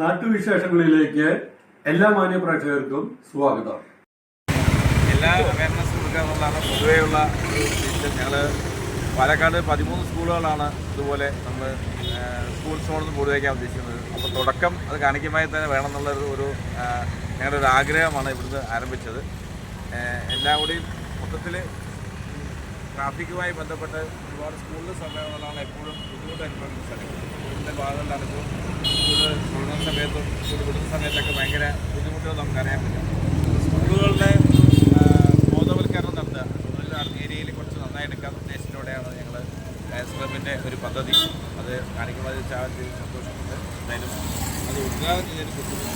നാട്ടുവിശേഷങ്ങളിലേക്ക് എല്ലാ മാന്യ പ്രേക്ഷകർക്കും സ്വാഗതം. എല്ലാ അവയർനെസ് കൊടുക്കുക എന്നുള്ളതാണ് പൊതുവെയുള്ള ഞങ്ങൾ പാലക്കാട് പതിമൂന്ന് സ്കൂളുകളാണ് ഇതുപോലെ നമ്മൾ സ്കൂൾ സോണിൽ പൂർത്തിയാക്കാൻ ഉദ്ദേശിക്കുന്നത്. അപ്പോൾ തുടക്കം അത് കാണിക്കമായി തന്നെ വേണമെന്നുള്ള എന്നുള്ളൊരു ഒരു ഞങ്ങളുടെ ഒരു ആഗ്രഹമാണ് ഇവിടുന്ന് ആരംഭിച്ചത്. എല്ലാം കൂടി മൊത്തത്തിൽ ട്രാഫിക്കുമായി ബന്ധപ്പെട്ട് ഒരുപാട് സ്കൂളിൽ സമയങ്ങളാണ് എപ്പോഴും ബുദ്ധിമുട്ട് അനുഭവിക്കുന്ന സ്ഥലങ്ങൾ ഇതിന്റെ ഭാഗങ്ങളിലാണ് ഇപ്പോൾ സ്കൂൾ തുടങ്ങുന്ന സമയത്തും സ്കൂൾ വിടുന്ന സമയത്തൊക്കെ ഭയങ്കര ബുദ്ധിമുട്ടുകൾ നമുക്കറിയാൻ പറ്റും. സ്കൂളുകളുടെ ബോധവൽക്കരണം നടത്തുക. സ്കൂളിൽ ഏരിയയിൽ കുറച്ച് നന്നായി എടുക്കാത്ത ഉദ്ദേശത്തോടെയാണ് ഞങ്ങൾ ക്ലബിന്റെ ഒരു പദ്ധതി. അത് കാണിക്കുമ്പോൾ ചാവത്തിൽ സന്തോഷമുണ്ട്. എന്തായാലും അത് ഉദ്ഘാടനം ചെയ്തതിന് കുട്ടികൾ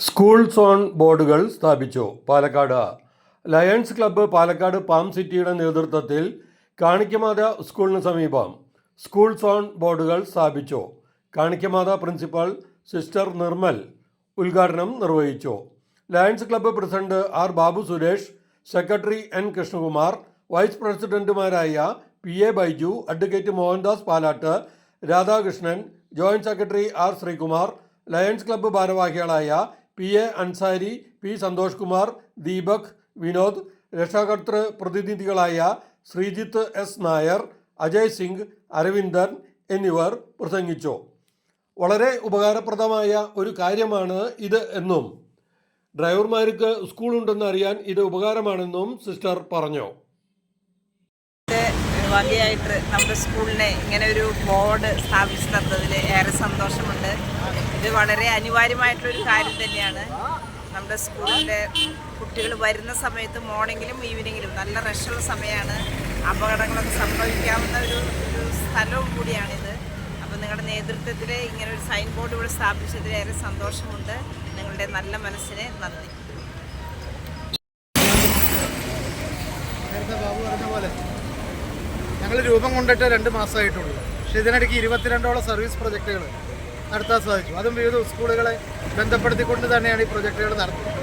സ്കൂൾ സോൺ ബോർഡുകൾ സ്ഥാപിച്ചു Palakkad. Lions club Palakkad palm സിറ്റിയുടെ നേതൃത്വത്തിൽ കാണിക്കമാത സ്കൂളിന് സമീപം സ്കൂൾ സോൺ ബോർഡുകൾ സ്ഥാപിച്ചു. കാണിക്കമാത പ്രിൻസിപ്പൽ സിസ്റ്റർ നിർമ്മൽ ഉദ്ഘാടനം നിർവഹിച്ചു. Lions club president R Babu Suresh secretary N Krishnakumar vice പ്രസിഡന്റുമാരായ P A Baiju advocate Mohandas Palat Radhakrishnan joint secretary R Sreekumar Lions club ഭാരവാഹികളായ P A Ansari P Santhosh Kumar Deepak Vinod രക്ഷാകർത്തൃ പ്രതിനിധികളായ Sreejith S Nair Ajay Singh Aravindan എന്നിവർ പ്രസംഗിച്ചു. വളരെ ഉപകാരപ്രദമായ ഒരു കാര്യമാണ് ഇത് എന്നും. ഡ്രൈവർമാർക്ക് സ്കൂളുണ്ടെന്ന് അറിയാൻ ഇത് ഉപകാരമാണെന്നും സിസ്റ്റർ പറഞ്ഞു. വകയായിട്ട് നമ്മുടെ സ്കൂളിനെ ഇങ്ങനെ ഒരു ബോർഡ് സ്ഥാപിച്ചു തന്നതിൽ ഏറെ സന്തോഷമുണ്ട്. ഇത് വളരെ അനിവാര്യമായിട്ടുള്ളൊരു കാര്യം തന്നെയാണ്. നമ്മുടെ സ്കൂളിലെ കുട്ടികൾ വരുന്ന സമയത്ത് മോർണിംഗിലും ഈവനിങ്ങിലും നല്ല റഷുള്ള സമയമാണ്. അപകടങ്ങളൊക്കെ സംഭവിക്കാവുന്ന ഒരു ഒരു സ്ഥലവും കൂടിയാണിത്. അപ്പോൾ നിങ്ങളുടെ നേതൃത്വത്തിൽ ഇങ്ങനെ ഒരു സൈൻ ബോർഡ് ഇവിടെ സ്ഥാപിച്ചതിൽ ഏറെ സന്തോഷമുണ്ട്. നിങ്ങളുടെ നല്ല മനസ്സിന് നന്ദി. ബാബു പോലെ ഞങ്ങൾ രൂപം കൊണ്ടിട്ട് രണ്ട് മാസമായിട്ടുള്ളൂ. പക്ഷേ ഇതിനിടയ്ക്ക് ഇരുപത്തിരണ്ടോളം സർവീസ് പ്രൊജക്റ്റുകൾ നടത്താൻ സാധിച്ചു. അതും വിവിധ സ്കൂളുകളെ ബന്ധപ്പെടുത്തിക്കൊണ്ട് തന്നെയാണ് ഈ പ്രൊജക്റ്റുകൾ നടത്തുന്നത്.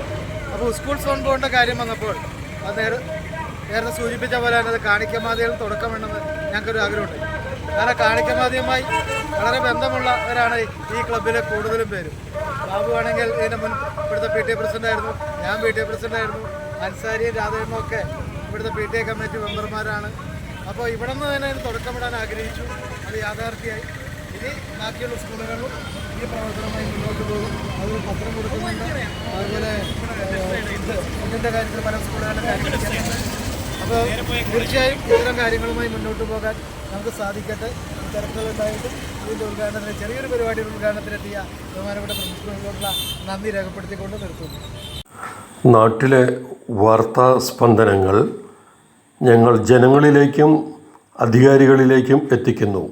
അപ്പോൾ സ്കൂൾ സോൺ പോകേണ്ട കാര്യം വന്നപ്പോൾ അത് നേരെ നേരത്തെ സൂചിപ്പിച്ച പോലെ തന്നെ അത് കാണിക്കമാതികൾ തുടക്കം വേണമെന്ന് ഞങ്ങൾക്കൊരു ആഗ്രഹമുണ്ട്. കാരണം കാണിക്കമാതിയുമായി വളരെ ബന്ധമുള്ളവരാണ് ഈ ക്ലബിലെ കൂടുതലും പേരും. ബാബു ആണെങ്കിൽ ഇതിന്റെ മുൻ ഇവിടുത്തെ പി ടി എ പ്രസിഡന്റ് ആയിരുന്നു ഞാൻ പി ടി എ പ്രസിഡന്റ് ആയിരുന്നു അൻസാരിയും രാധയും ഒക്കെ ഇവിടുത്തെ പി ടി എ കമ്മിറ്റി മെമ്പർമാരാണ്. അപ്പോൾ ഇവിടെ നിന്ന് തന്നെ തുടക്കമിടാൻ ആഗ്രഹിച്ചു. അത് യാഥാർത്ഥ്യമായി. ഇനി ബാക്കിയുള്ള സ്കൂളുകളിലും ഈ പ്രവർത്തനമായി മുന്നോട്ട് പോകും. അത് പത്രം കൊടുക്കുന്നുണ്ട്. അതുപോലെ ഇതിന്റെ കാര്യത്തിൽ പല സ്കൂളുകളിലും കാര്യങ്ങൾ അപ്പോൾ തീർച്ചയായും ഇത്തരം കാര്യങ്ങളുമായി മുന്നോട്ട് പോകാൻ നമുക്ക് സാധിക്കട്ടെ. തിരക്കുകളുണ്ടായിട്ടും ഇതിന്റെ ഉദ്ഘാടനത്തിന് ചെറിയൊരു പരിപാടിയുടെ ഉദ്ഘാടനത്തിനെത്തിയ ബഹുമാനപ്പെട്ട പ്രിൻസിപ്പലിനോടുള്ള നന്ദി രേഖപ്പെടുത്തിക്കൊണ്ട് നിർത്തുന്നു. നാട്ടിലെ വാർത്താ സ്പന്ദനങ്ങൾ ഞങ്ങൾ ജനങ്ങളിലേക്കും അധികാരികളിലേക്കും എത്തിക്കുന്നു.